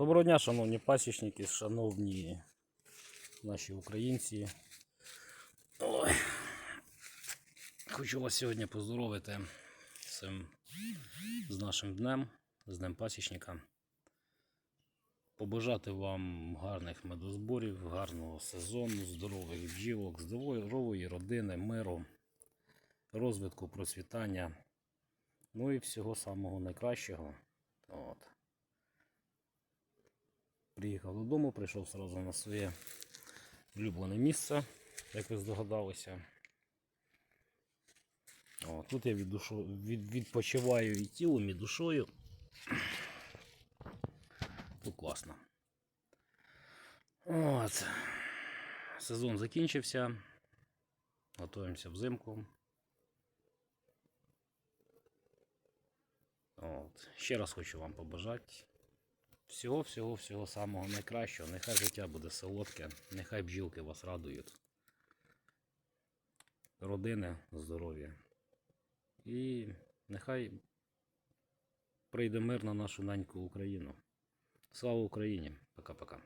Доброго дня, шановні пасічники, шановні наші українці. Ой. Хочу вас сьогодні поздоровити цим- з нашим днем, з Днем пасічника. Побажати вам гарних медозборів, гарного сезону, здорових бджілок, здорової родини, миру, розвитку, процвітання. Ну і всього самого найкращого. От. Приїхав додому, прийшов сразу на своє улюблене місце, як ви здогадалися. О, тут я від душу, від, відпочиваю і тілом, і душою. Тут класно. От. Сезон закінчився. Готуємося взимку. От. Ще раз хочу вам побажати всього, всього, всього самого найкращого. Нехай життя буде солодке, нехай бджілки вас радують. Родини, здоров'я. І нехай прийде мир на нашу неньку Україну. Слава Україні! Пока-пока.